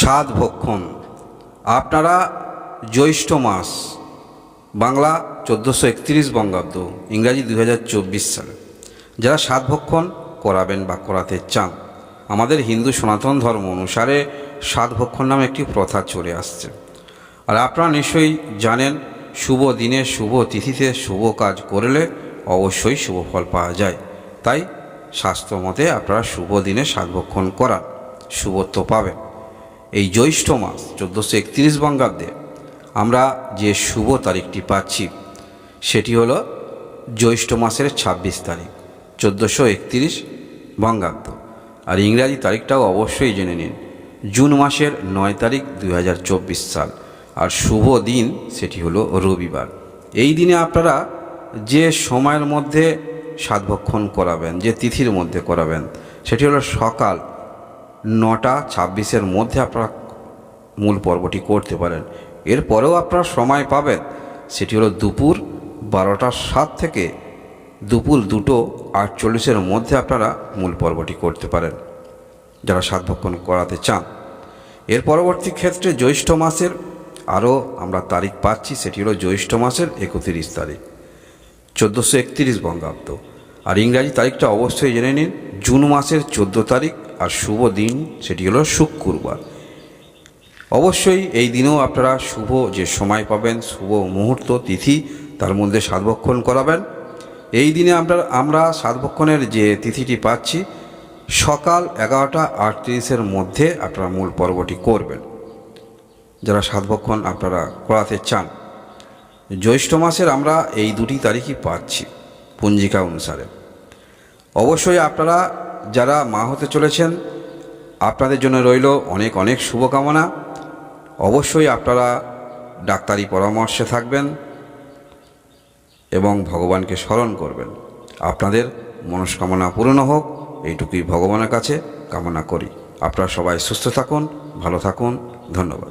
সাত ভক্ষণ। আপনারা জ্যৈষ্ঠ মাস, বাংলা চোদ্দোশো একত্রিশ বঙ্গাব্দ, ইংরাজি দু সালে। যারা সাত ভক্ষণ করাবেন বা করাতে চান, আমাদের হিন্দু সনাতন ধর্ম অনুসারে সাত ভক্ষণ নামে একটি প্রথা চলে আসছে। আর আপনারা নিশ্চয়ই জানেন, শুভ দিনে শুভ তিথিতে শুভ কাজ করলে অবশ্যই শুভ ফল পাওয়া যায়। তাই শাস্ত্র মতে আপনারা শুভ দিনে সাতভক্ষণ করান, শুভত্ব পাবেন। এই জ্যৈষ্ঠ মাস চোদ্দোশো একত্রিশ বঙ্গাব্দে আমরা যে শুভ তারিখটি পাচ্ছি, সেটি হলো জ্যৈষ্ঠ মাসের ২৬ তারিখ, চোদ্দোশো একত্রিশ বঙ্গাব্দ। আর ইংরাজি তারিখটাও অবশ্যই জেনে নিন, জুন মাসের নয় তারিখ দুই হাজার চব্বিশ সাল। আর শুভ দিন সেটি হলো রবিবার। এই দিনে আপনারা যে সময়ের মধ্যে সাতভক্ষণ করাবেন, যে তিথির মধ্যে করাবেন, সেটি হলো সকাল নটা ছাব্বিশের মধ্যে আপনারা মূল পর্বটি করতে পারেন। এরপরেও আপনারা সময় পাবেন। সেটি হলো দুপুর বারোটা সাত থেকে দুপুর দুটো আটচল্লিশের মধ্যে আপনারা মূল পর্বটি করতে পারেন। যারা সাতভক্ষণ করাতে চান। এর পরবর্তী ক্ষেত্রে জ্যৈষ্ঠ মাসের আরও আমরা তারিখ পাচ্ছি, সেটি হলো জ্যৈষ্ঠ মাসের একত্রিশ তারিখ, চোদ্দোশো একত্রিশ বঙ্গাব্দ। আর ইংরাজি তারিখটা অবশ্যই জেনে নিন, জুন মাসের চোদ্দ তারিখ আর শুভ দিন, সেটি হলো শুক্রবার। অবশ্যই এই দিনেও আপনারা শুভ যে সময় পাবেন, শুভ মুহূর্ত, তিথি, তার মধ্যে সাতভক্ষণ করাবেন। এই দিনে আমরা আমরা সাতভক্ষণের যে তিথিটি পাচ্ছি, সকাল এগারোটা আটত্রিশের মধ্যে আপনারা মূল পর্বটি করবেন। যারা সাতভক্ষণ আপনারা করাতে চান। জ্যৈষ্ঠ মাসের আমরা এই দুটি তারিখই পাচ্ছি, পঞ্জিকা অনুসারে। অবশ্যই আপনারা যারা মা হতে চলেছেন, আপনাদের জন্য রইল অনেক অনেক শুভকামনা। অবশ্যই আপনারা ডাক্তারি পরামর্শে থাকবেন এবং ভগবানকে স্মরণ করবেন। আপনাদের মনস্কামনা পূর্ণ হোক, এইটুকুই ভগবানের কাছে কামনা করি। আপনারা সবাই সুস্থ থাকুন, ভালো থাকুন, ধন্যবাদ।